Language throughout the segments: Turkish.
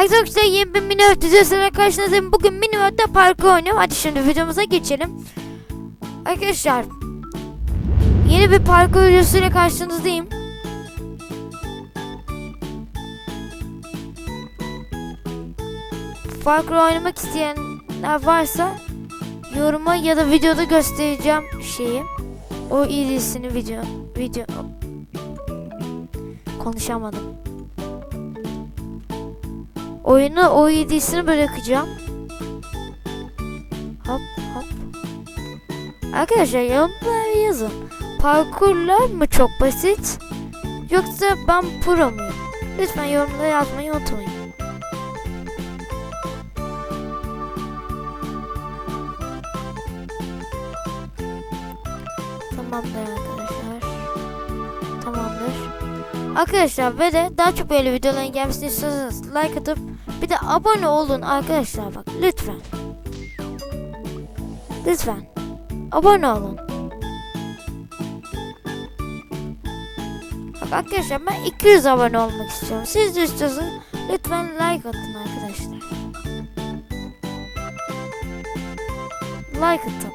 arkadaşlar yeni bir mini videosuyla karşınızdayım. Bugün mini öğütte parkur oynuyorum. Hadi şimdi videomuza geçelim. Arkadaşlar yeni bir parkur videosuyla karşınızdayım. Parkur oynamak isteyenler varsa yoruma ya da videoda göstereceğim şeyi. O irisini video video konuşamadım. Oyunu o idisini bırakacağım. Hop hop. Arkadaşlar yorumlara yazın. Parkurlar mı çok basit? Yoksa ben pro muyum? Lütfen yorumlara yazmayı unutmayın. Tamamdır arkadaşlar. Tamamdır. Arkadaşlar ve de daha çok böyle videoların gelmesini istiyorsanız like atıp bir de abone olun arkadaşlar bak lütfen. Lütfen. Abone olun. Bak arkadaşlar ben 200 abone olmak istiyorum. Siz de istiyorsanız lütfen like atın arkadaşlar. Like atın.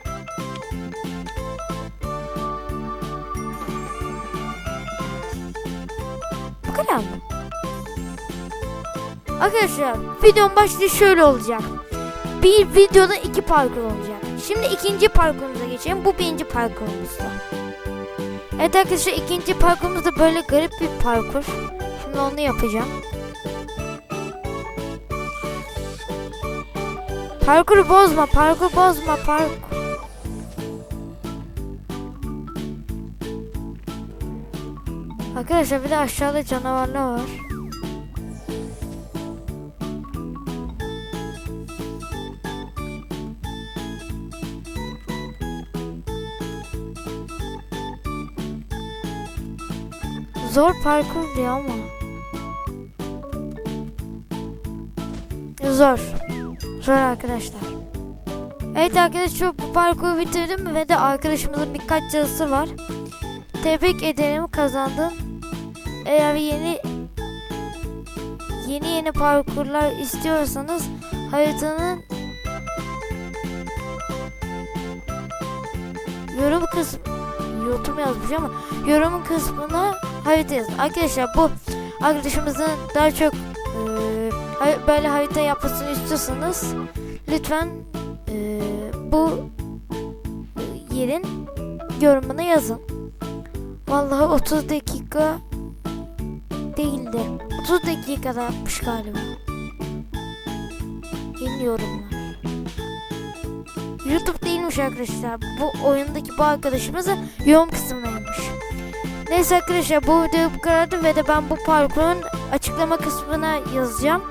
Bu kadar mı? Arkadaşlar videonun başlığı şöyle olacak. Bir videoda iki parkur olacak. Şimdi ikinci parkurumuza geçelim. Bu birinci parkurumuzda. Evet arkadaşlar ikinci parkurumuz da böyle garip bir parkur. Şimdi onu yapacağım. Parkuru bozma, parkur bozma, parkur. Arkadaşlar bir de aşağıda canavarlar var. Zor parkur diyor ama. Zor. Zor arkadaşlar. Evet arkadaşlar bu parkuru bitirdim ve de arkadaşımızın birkaç yazısı var. Tebrik ederim kazandın. Eğer yeni yeni yeni parkurlar istiyorsanız haritanın yorum kısmı YouTube yazmış ama yorum kısmına harita yazın. Arkadaşlar bu arkadaşımızın daha çok har- böyle harita yapmasını istiyorsanız lütfen eee, bu yerin yorumuna yazın. Vallahi 30 dakika değildi. 30 dakikada yapmış galiba. Yeni yorumlar. YouTube değilmiş arkadaşlar. Bu oyundaki bu arkadaşımızın yorum kısmındaymış. Neyse arkadaşlar bu video bu kadardı ve de ben bu parkurun açıklama kısmına yazacağım.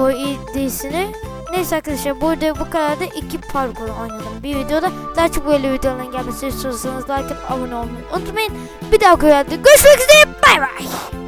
O idisini. Neyse arkadaşlar bu video bu kadardı. İki parkur oynadım bir videoda. Daha çok böyle videoların gelmesini istiyorsanız like abone olmayı unutmayın. Bir daha videoda görüşmek üzere. Bay bay.